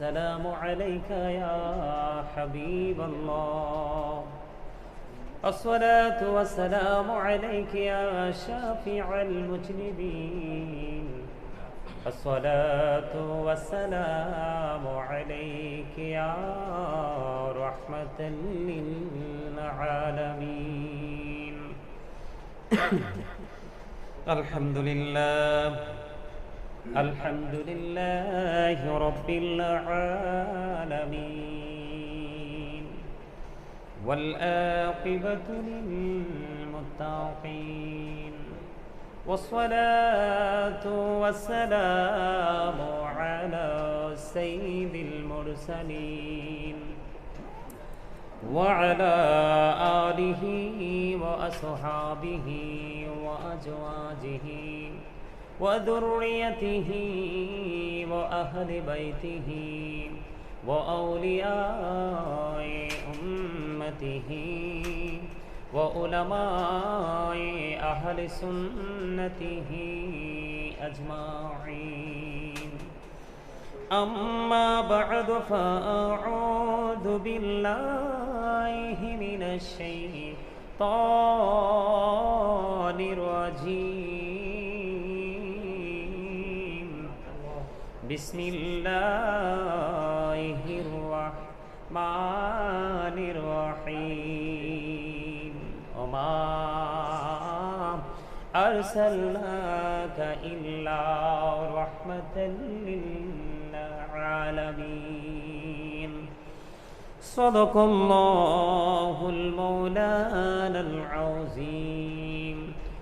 السلام عليك يا حبيب الله. الصلاة والسلام عليك يا شافع المجنبين. الصلاة والسلام عليك يا رحمة للعالمين. الحمد لله. الحمد لله رب العالمين. والآقبة للمتقين. والصلاة والسلام على سيد المرسلين. وعلى آله وأصحابه وأزواجه. وذريته وأهل بيته وأولياء أمته وعلماء أهل سنته أجمعين. أما بعد فأعوذ بالله من الشيطان الرجيم. بسم الله الرحمن الرحيم وما أرسلناك إلا رحمة للعالمين صدق الله المولانا العظيم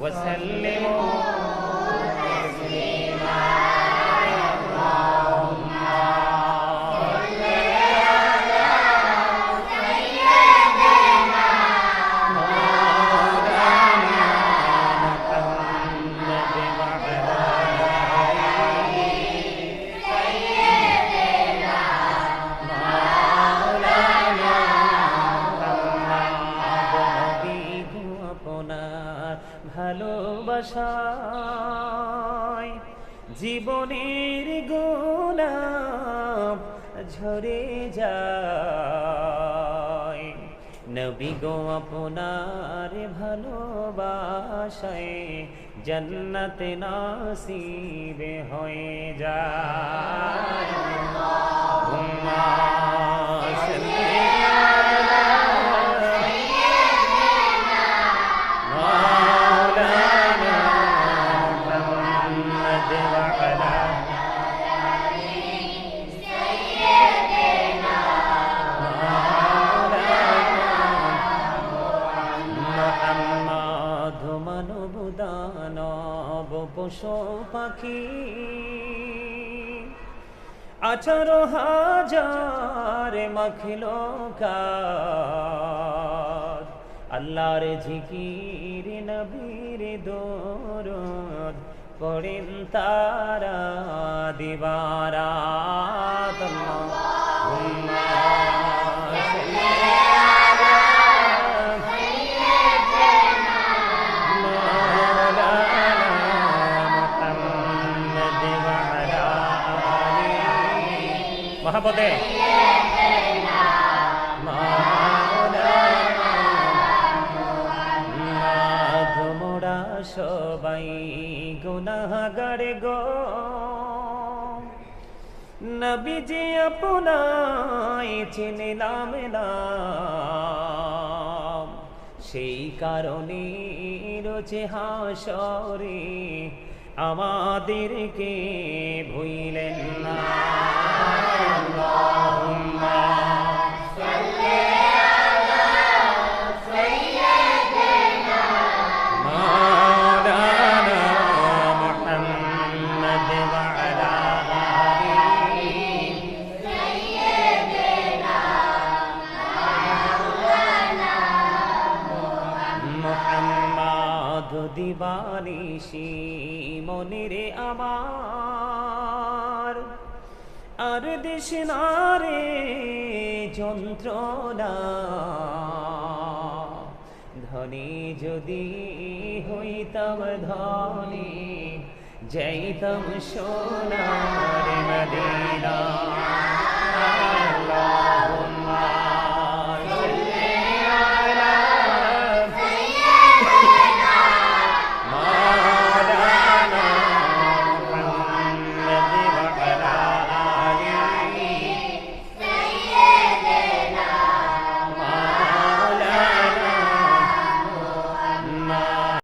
وسلموا ভালোবাসায় জীবনের গোলাপ ঝরে যায়। নবী গো আপনার ভালোবাসায় জন্নত নাসিবে হয়ে যায়। পাখি। আঠারো হাজার মাখিলো আল্লাহর ঝিকির নবীর দরদ পড়েন তারা দিবারাত। মহাপদে। সবাই গুনাহাগার গো। নবীজি আপনায় চিনিলাম না। সেই কারণে রোজে হাসরে আমাদেরকে ভুইলেন না। বেশি মনিরে আমার। আর দেশ না রে যন্ত্রণা। ধনী যদি হইতাম ধনী, যাইতাম সোনার মদিনা।